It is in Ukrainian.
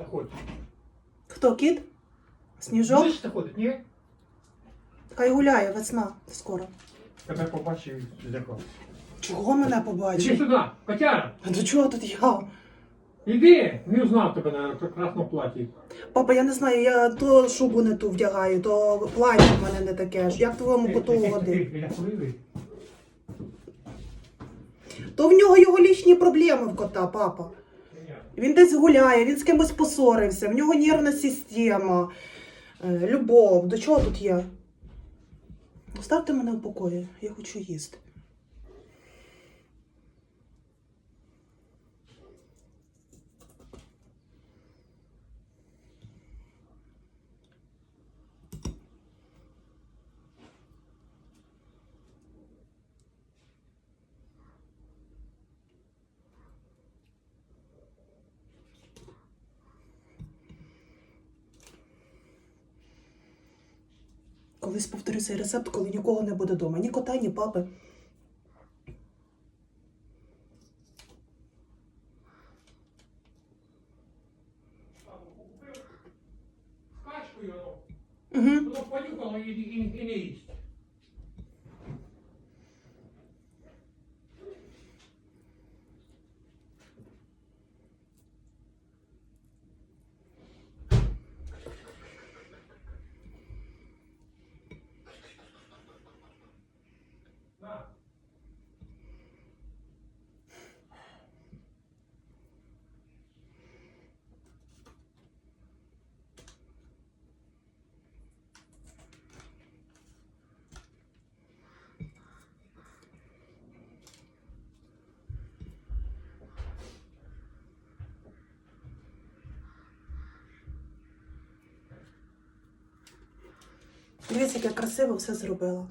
Заходь. Хто кіт? Сніжок? Будеш заходити, ні? Хай гуляє весна скоро. Тебе побачив і злякався. Чого мене Іди побачив? сюди, Котяра! А до чого тут я? Іди! Не узнав тебе на красному платі. Папа, я не знаю, я то шубу не ту вдягаю, то плаття в мене не таке ж. Як твоєму коту угодив? Я курили. То в нього його лічні проблеми в кота, папа. Він десь гуляє, він з кимось посорився, в нього нервна система, е, любов. До чого тут я? Оставте мене в покої, я хочу їсти. Колись повторю цей рецепт, коли нікого не буде вдома. Ні кота, ні папи. Угу. І не їсть. Дивіться, як я красиво все зробила.